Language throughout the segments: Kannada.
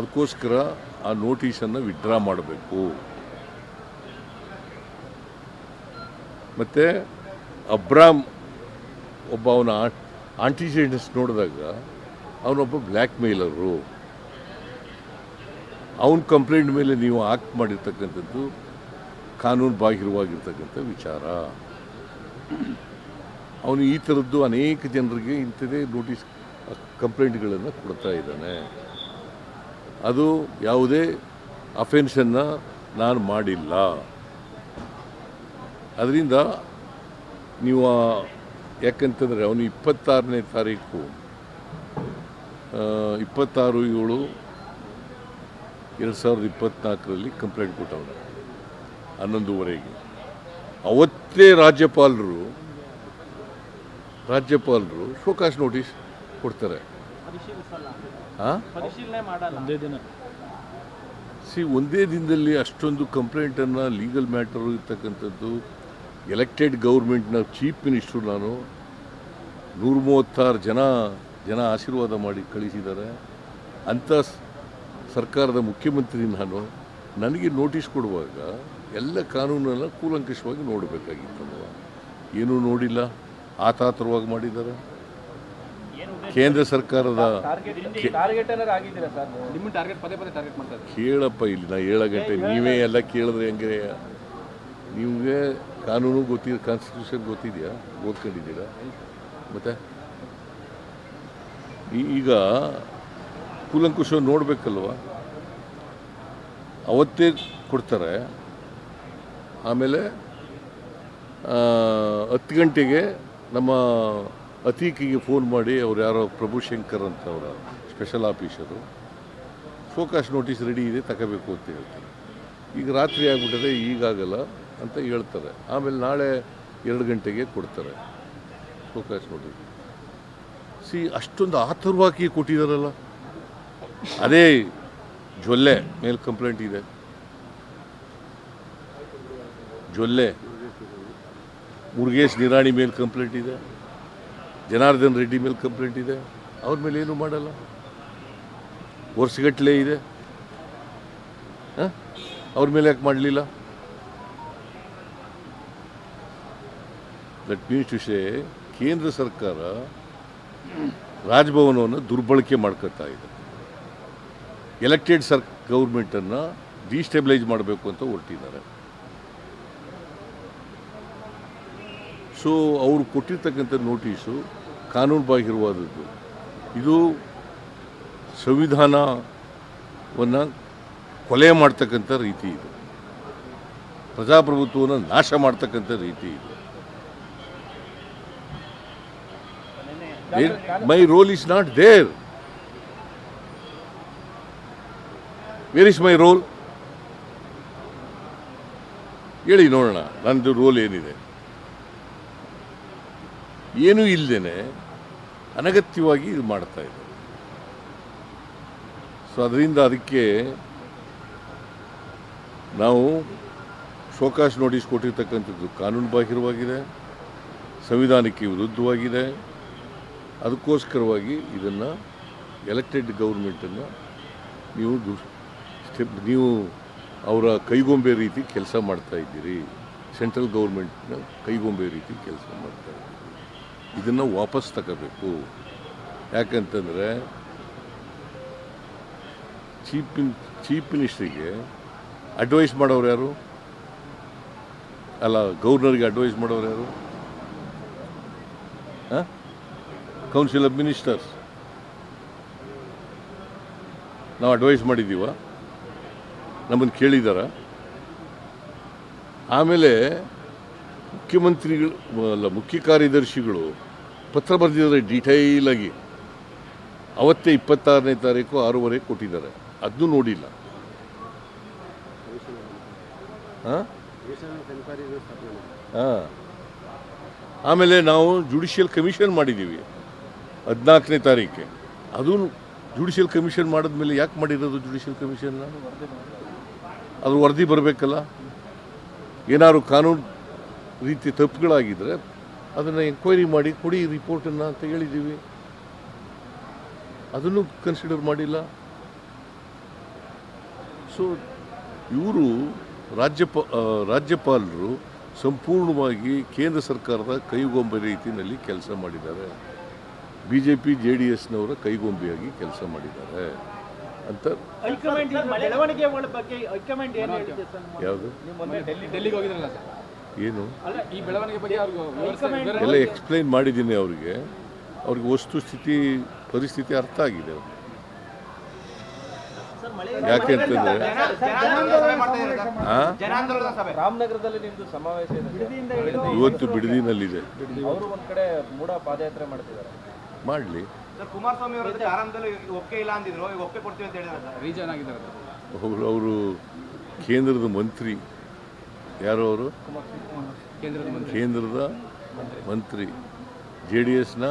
ಅದಕ್ಕೋಸ್ಕರ ಆ ನೋಟಿಸನ್ನು ವಿಡ್ರಾ ಮಾಡಬೇಕು. ಮತ್ತು ಅಬ್ರಾಮ್ ಒಬ್ಬ ಅವನ ಆಂಟಿಜೆಂಟ್ಸ್ ನೋಡಿದಾಗ ಅವನೊಬ್ಬ ಬ್ಲ್ಯಾಕ್ ಮೇಲರು ಅವನ ಕಂಪ್ಲೇಂಟ್ ಮೇಲೆ ನೀವು ಆಕ್ಟ್ ಮಾಡಿರ್ತಕ್ಕಂಥದ್ದು ಕಾನೂನು ಬಾಹಿರವಾಗಿರ್ತಕ್ಕಂಥ ವಿಚಾರ. ಅವನು ಈ ಥರದ್ದು ಅನೇಕ ಜನರಿಗೆ ಇಂಥದೇ ನೋಟಿಸ್ ಕಂಪ್ಲೇಂಟ್ಗಳನ್ನು ಕೊಡ್ತಾ ಇದ್ದಾನೆ. ಅದು ಯಾವುದೇ ಅಫೆನ್ಷನ್ನ ನಾನು ಮಾಡಿಲ್ಲ. ಅದರಿಂದ ನೀವು ಯಾಕಂತಂದರೆ ಅವನು ಇಪ್ಪತ್ತಾರನೇ ತಾರೀಕು ಇಪ್ಪತ್ತಾರು ಏಳು ಎರಡು ಸಾವಿರದ ಇಪ್ಪತ್ತ್ನಾಲ್ಕರಲ್ಲಿ ಕಂಪ್ಲೇಂಟ್ ಕೊಟ್ಟವನು, ಹನ್ನೊಂದುವರೆಗೆ. ಅವತ್ತೇ ರಾಜ್ಯಪಾಲರು ರಾಜ್ಯಪಾಲರು ಶೋಕಾಸ್ ನೋಟಿಸ್ ಕೊಡ್ತಾರೆ. ಸಿ ಒಂದೇ ದಿನದಲ್ಲಿ ಅಷ್ಟೊಂದು ಕಂಪ್ಲೇಂಟನ್ನು ಲೀಗಲ್ ಮ್ಯಾಟರು ಇರ್ತಕ್ಕಂಥದ್ದು ಎಲೆಕ್ಟೆಡ್ ಗೌರ್ಮೆಂಟ್ನ ಚೀಫ್ ಮಿನಿಸ್ಟ್ರು ನಾನು ನೂರ ಮೂವತ್ತಾರು ಜನ ಜನ ಆಶೀರ್ವಾದ ಮಾಡಿ ಕಳಿಸಿದ್ದಾರೆ. ಅಂಥ ಸರ್ಕಾರದ ಮುಖ್ಯಮಂತ್ರಿ ನಾನು ನನಗೆ ನೋಟಿಸ್ ಕೊಡುವಾಗ ಎಲ್ಲ ಕಾನೂನನ್ನು ಕೂಲಂಕಷವಾಗಿ ನೋಡಬೇಕಾಗಿತ್ತಲ್ವ? ಏನೂ ನೋಡಿಲ್ಲ. ಆತಾತರವಾಗಿ ಮಾಡಿದ್ದಾರೆ. ಕೇಂದ್ರ ಸರ್ಕಾರದ ಕೇಳಪ್ಪ ಇಲ್ಲಿ ನಾ ಏಳು ಗಂಟೆ ನೀವೇ ಎಲ್ಲ ಕೇಳಿದ್ರೆ ಹೆಂಗೆ? ನಿಮಗೆ ಕಾನೂನು ಗೊತ್ತಿದೆ ಕಾನ್ಸ್ಟಿಟ್ಯೂಷನ್ ಗೊತ್ತಿದೆಯಾ? ಓದ್ಕೊಂಡಿದ್ದೀರಾ? ಮತ್ತೆ? ಈಗ ಕೂಲಂಕುಷ ನೋಡಬೇಕಲ್ವ? ಅವತ್ತೇ ಕೊಡ್ತಾರೆ. ಆಮೇಲೆ ಹತ್ತು ಗಂಟೆಗೆ ನಮ್ಮ ಅತೀಕಿಗೆ ಫೋನ್ ಮಾಡಿ ಅವ್ರು ಯಾರೋ ಪ್ರಭುಶಂಕರ್ ಅಂತ ಅವರ special officer focus notice ready ಇದೆ, ತಗೋಬೇಕು ಅಂತ ಹೇಳ್ತಾರೆ. ಈಗ ರಾತ್ರಿ ಆಗಿಬಿಟ್ಟರೆ ಈಗಾಗಲ್ಲ ಅಂತ ಹೇಳ್ತಾರೆ. ಆಮೇಲೆ ನಾಳೆ ಎರಡು ಗಂಟೆಗೆ ಕೊಡ್ತಾರೆ ಫೋಕಸ್ ನೋಟಿಸ್ ಸಿ, ಅಷ್ಟೊಂದು ಆತುರವಾಗಿ ಕೊಟ್ಟಿದ್ದಾರಲ್ಲ ಅದೇ ಜೊಲ್ಲೆ, ಮೇಲೆ ಕಂಪ್ಲೇಂಟ್ ಇದೆ. ಜೊಲ್ಲೆ. ಮುರುಗೇಶ್ ನಿರಾಣಿ ಮೇಲೆ ಕಂಪ್ಲೇಂಟ್ ಇದೆ. ಜನಾರ್ದನ್ ರೆಡ್ಡಿ ಮೇಲೆ ಕಂಪ್ಲೇಂಟ್ ಇದೆ. ಅವ್ರ ಮೇಲೆ ಏನು ಮಾಡಲ್ಲ? ವರ್ಷಗಟ್ಟಲೆ ಇದೆ? ಅವ್ರ ಮೇಲೆ ಯಾಕೆ ಮಾಡಲಿಲ್ಲ? ದಟ್ ಮೀನ್ಸ್ ಟು ಸೇ ಕೇಂದ್ರ ಸರ್ಕಾರ ರಾಜಭವನವನ್ನು ದುರ್ಬಳಕೆ ಮಾಡ್ಕೊತಾ ಇದೆ. ಎಲೆಕ್ಟೆಡ್ ಸರ್ ಗೌರ್ಮೆಂಟನ್ನು ಡಿಸ್ಟೆಬಿಲೈಸ್ ಮಾಡಬೇಕು ಅಂತ ಹೊರಟಿದ್ದಾರೆ. ಸೊ ಅವರು ಕೊಟ್ಟಿರ್ತಕ್ಕಂಥ ನೋಟಿಸು ಕಾನೂನು ಬಾಹಿರವಾದದ್ದು ಇದು ಸಂವಿಧಾನವನ್ನು ಕೊಲೆ ಮಾಡ್ತಕ್ಕಂಥ ರೀತಿ ಇದು. ಪ್ರಜಾಪ್ರಭುತ್ವವನ್ನು ನಾಶ ಮಾಡ್ತಕ್ಕಂಥ ರೀತಿ ಇದು. My role is not there where is my role ಹೇಳಿ ನೋಡೋಣ, ನನ್ನದು ರೋಲ್ ಏನಿದೆ? ಏನೂ ಇಲ್ಲದೇನೆ ಅನಗತ್ಯವಾಗಿ ಇದು ಮಾಡ್ತಾ ಇದ್ದಾರೆ. ಸೊ ಅದರಿಂದ ಅದಕ್ಕೆ ನಾವು ಶೋಕಾಶ್ ನೋಟಿಸ್ ಕೊಟ್ಟಿರ್ತಕ್ಕಂಥದ್ದು ಕಾನೂನು ಬಾಹಿರವಾಗಿದೆ ಸಂವಿಧಾನಕ್ಕೆ ವಿರುದ್ಧವಾಗಿದೆ. ಅದಕ್ಕೋಸ್ಕರವಾಗಿ ಇದನ್ನು ಎಲೆಕ್ಟೆಡ್ ಗೌರ್ಮೆಂಟನ್ನು ನೀವು ಸ್ಟೆಪ್, ನೀವು ಅವರ ಕೈಗೊಂಬೆ ರೀತಿ ಕೆಲಸ ಮಾಡ್ತಾ ಇದ್ದೀರಿ. ಸೆಂಟ್ರಲ್ ಗೌರ್ಮೆಂಟ್ನ ಕೈಗೊಂಬೆ ರೀತಿ ಕೆಲಸ ಮಾಡ್ತಾ ಇದ್ದೀರಿ. ಇದನ್ನು ವಾಪಸ್ ತಗೋಬೇಕು. ಯಾಕಂತಂದರೆ ಚೀಫ್ ಮಿನ್, ಚೀಫ್ ಮಿನಿಸ್ಟ್ರಿಗೆ ಅಡ್ವೈಸ್ ಮಾಡೋರು ಯಾರು? ಅಲ್ಲ, ಗೌರ್ನರ್ಗೆ ಅಡ್ವೈಸ್ ಮಾಡೋರು ಯಾರು? Council of ministers. ನಾವು ಅಡ್ವೈಸ್ ಮಾಡಿದ್ದೀವ ನಮ್ಮನ್ನು ಕೇಳಿದಾರ. ಆಮೇಲೆ ಮುಖ್ಯಮಂತ್ರಿಗಳು, ಅಲ್ಲ, ಮುಖ್ಯ ಕಾರ್ಯದರ್ಶಿಗಳು ಪತ್ರ ಬರೆದಿದ್ದಾರೆ ಡೀಟೈಲ್ ಆಗಿ. ಅವತ್ತೇ ಇಪ್ಪತ್ತಾರನೇ ತಾರೀಕು ಆರೂವರೆ ಕೊಟ್ಟಿದ್ದಾರೆ. ಅದನ್ನು ನೋಡಿಲ್ಲ. ಹಾಂ? ಆಮೇಲೆ ನಾವು ಜುಡಿಷಿಯಲ್ ಕಮಿಷನ್ ಮಾಡಿದ್ದೀವಿ. ಹದಿನಾಲ್ಕನೇ ತಾರೀಕೆ. ಅದು ಜುಡಿಷಿಯಲ್ ಕಮಿಷನ್ ಮಾಡಿದ್ಮೇಲೆ ಯಾಕೆ ಮಾಡಿರೋದು ಜುಡಿಷಿಯಲ್ ಕಮಿಷನ್ನ ಅದ್ರ ವರದಿ ಬರಬೇಕಲ್ಲ? ಏನಾದ್ರು ಕಾನೂನು ರೀತಿ ತಪ್ಪುಗಳಾಗಿದ್ದರೆ ಅದನ್ನು ಎಂಕ್ವೈರಿ ಮಾಡಿ ಕೊಡಿ ರಿಪೋರ್ಟನ್ನು ಅಂತ ಹೇಳಿದ್ದೀವಿ. ಅದನ್ನು ಕನ್ಸಿಡರ್ ಮಾಡಿಲ್ಲ. ಸೊ ಇವರು ರಾಜ್ಯಪ ರಾಜ್ಯಪಾಲರು ಸಂಪೂರ್ಣವಾಗಿ ಕೇಂದ್ರ ಸರ್ಕಾರದ ಕೈಗೊಂಬೆ ರೀತಿಯಲ್ಲಿ ಕೆಲಸ ಮಾಡಿದ್ದಾರೆ. B J P J D ಎಸ್ನವರ ಕೈಗೊಂಬೆಯಾಗಿ ಕೆಲಸ ಮಾಡಿದ್ದಾರೆ ಅಂತ. ಯಾವುದು? ಏನು? ಅಲ್ಲ ಈ ಬೆಳವಣಿಗೆ ಬಗ್ಗೆ ಅವ್ರಿಗೆ ಎಲ್ಲ ಎಕ್ಸ್ಪ್ಲೈನ್ ಮಾಡಿದ್ದೀನಿ ಅವರಿಗೆ. ಅವ್ರಿಗೆ ವಸ್ತುಸ್ಥಿತಿ ಪರಿಸ್ಥಿತಿ ಅರ್ಥ ಆಗಿದೆ ಯಾಕೆ ಇದೆ ಇವತ್ತು ಬಿಡದಿನಲ್ಲಿದೆ. ಅವರು ಒಂದ್ ಕಡೆ ಮೂಡ ಪಾದಯಾತ್ರೆ ಮಾಡ್ತಿದ್ದಾರೆ. ಮಾಡಲಿ. ಅವರು ಕೇಂದ್ರದ ಮಂತ್ರಿ. ಯಾರು ಅವರು ಕೇಂದ್ರದ ಮಂತ್ರಿ. ಜೆ ಡಿ ಎಸ್ನ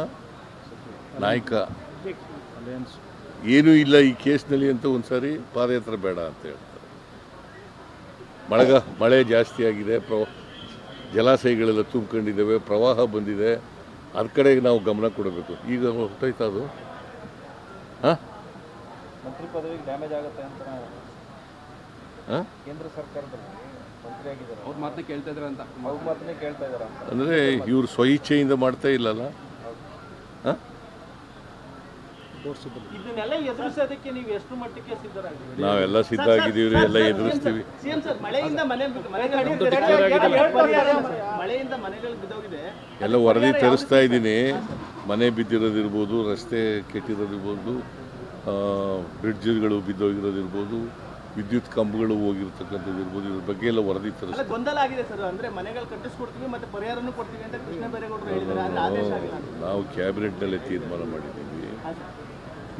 ನಾಯಕ. ಏನೂ ಇಲ್ಲ ಈ ಕೇಸ್ನಲ್ಲಿ ಅಂತ ಒಂದ್ಸಾರಿ ಪಾದಯಾತ್ರೆ ಬೇಡ ಅಂತ ಹೇಳ್ತಾರೆ. ಮಳೆಗ ಮಳೆ ಜಾಸ್ತಿ ಆಗಿದೆ ಪ್ರವ ಜಲಾಶಯಗಳೆಲ್ಲ ತುಂಬಿಕೊಂಡಿದ್ದಾವೆ ಪ್ರವಾಹ ಬಂದಿದೆ. ಅದ್ರ ಕಡೆಗೆ ನಾವು ಗಮನ ಕೊಡಬೇಕು. ಈಗ ಹೊರಟೋಯ್ತಾ ಅದು? ಹಾಂ? ಮಂತ್ರಿ ಪದವಿಗೆ ಡ್ಯಾಮೇಜ್ ಆಗುತ್ತೆ ಅಂತ ಕೇಂದ್ರ ಸರ್ಕಾರದಲ್ಲಿ ಅವ್ರ ಮಾತನ್ನ ಕೇಳ್ತಾ ಇದ್ದಾರೆ ಅಂತ. ಅವ್ರ ಮಾತನ್ನೇ ಕೇಳ್ತಾ ಇದಾರೆ ಅಂದರೆ ಇವರು ಸ್ವಇಚ್ಛೆಯಿಂದ ಮಾಡ್ತಾ ಇಲ್ಲಲ್ಲ? ಹಾಂ? ಇದನ್ನೆಲ್ಲ ಎದುರಿಸೋದಕ್ಕೆ ನೀವು ಎಷ್ಟು ಮಟ್ಟಿಗೆ ಸಿದ್ಧರಾಗಿದ್ದೀರಿ? ನಾವೆಲ್ಲ ಸಿದ್ಧ ಆಗಿದ್ದೀವಿ ಎಲ್ಲ ಎದುರಿಸ್ತೀವಿ. ಸಿಎಂ ಸರ್ ಮಳೆಯಿಂದ ಮನೆ ಮಳೆಯಿಂದ ಮನೆಗಳು ಬಿದ್ದೋಗಿದೆ. ಎಲ್ಲ ವರದಿ ತರಿಸ್ತಾ ಇದ್ದೀನಿ. ಮನೆ ಬಿದ್ದಿರೋದಿರ್ಬೋದು ರಸ್ತೆ ಕೆಟ್ಟಿರೋದಿರ್ಬೋದು ಬ್ರಿಡ್ಜ್ಗಳು ಬಿದ್ದೋಗಿರೋದಿರ್ಬೋದು ವಿದ್ಯುತ್ ಕಂಬಗಳು ಹೋಗಿರ್ತಕ್ಕಂಥದ್ದು ಇರ್ಬೋದು ಇದ್ರ ಬಗ್ಗೆ ಎಲ್ಲ ವರದಿ ತರ ತರಿಸ್ತಾ ಗೊಂದಲ ಆಗಿದೆ ಸರ್. ಅಂದ್ರೆ ಮನೆಗಳು ಕಟ್ಟಿಸ್ಕೊಡ್ತೀವಿ ಮತ್ತೆ ಪರಿಹಾರನೂ ಕೊಡ್ತೀವಿ ಅಂತ ಕೃಷ್ಣ ಬೈರೇಗೌಡರು ಹೇಳಿದ್ದಾರೆ. ಆದ್ರೆ ಆದೇಶ ಆಗಿಲ್ಲ. ನಾವು ಕ್ಯಾಬಿನೆಟ್ನಲ್ಲೇ ತೀರ್ಮಾನ ಮಾಡಿದ್ದೀವಿ.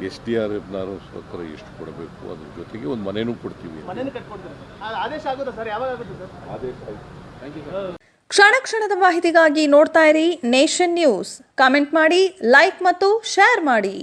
ಎಸ್ ಡಿ ಆರ್ ಎಫ್ನಾರು ಸರ್ಕಾರ ಎಷ್ಟು ಕೊಡಬೇಕು ಅದ್ರ ಜೊತೆಗೆ ಒಂದು ಮನೆನೂ ಕೊಡ್ತೀವಿ. ಮನೆಯೂ ಕಟ್ಕೊಡ್ತಾರೆ ಆ ಆದೇಶ ಆಗುತ್ತಾ ಸರ್? ಯಾವಾಗ ಆಗುತ್ತೆ ಸರ್? ಆದೇಶ ಆಯ್ತು. ಕ್ಷಣ ಕ್ಷಣದ ಮಾಹಿತಿಗಾಗಿ ನೋಡ್ತಾ ಇರಿ ನೇಷನ್ ನ್ಯೂಸ್. ಕಾಮೆಂಟ್ ಮಾಡಿ ಲೈಕ್ ಮತ್ತು ಶೇರ್ ಮಾಡಿ.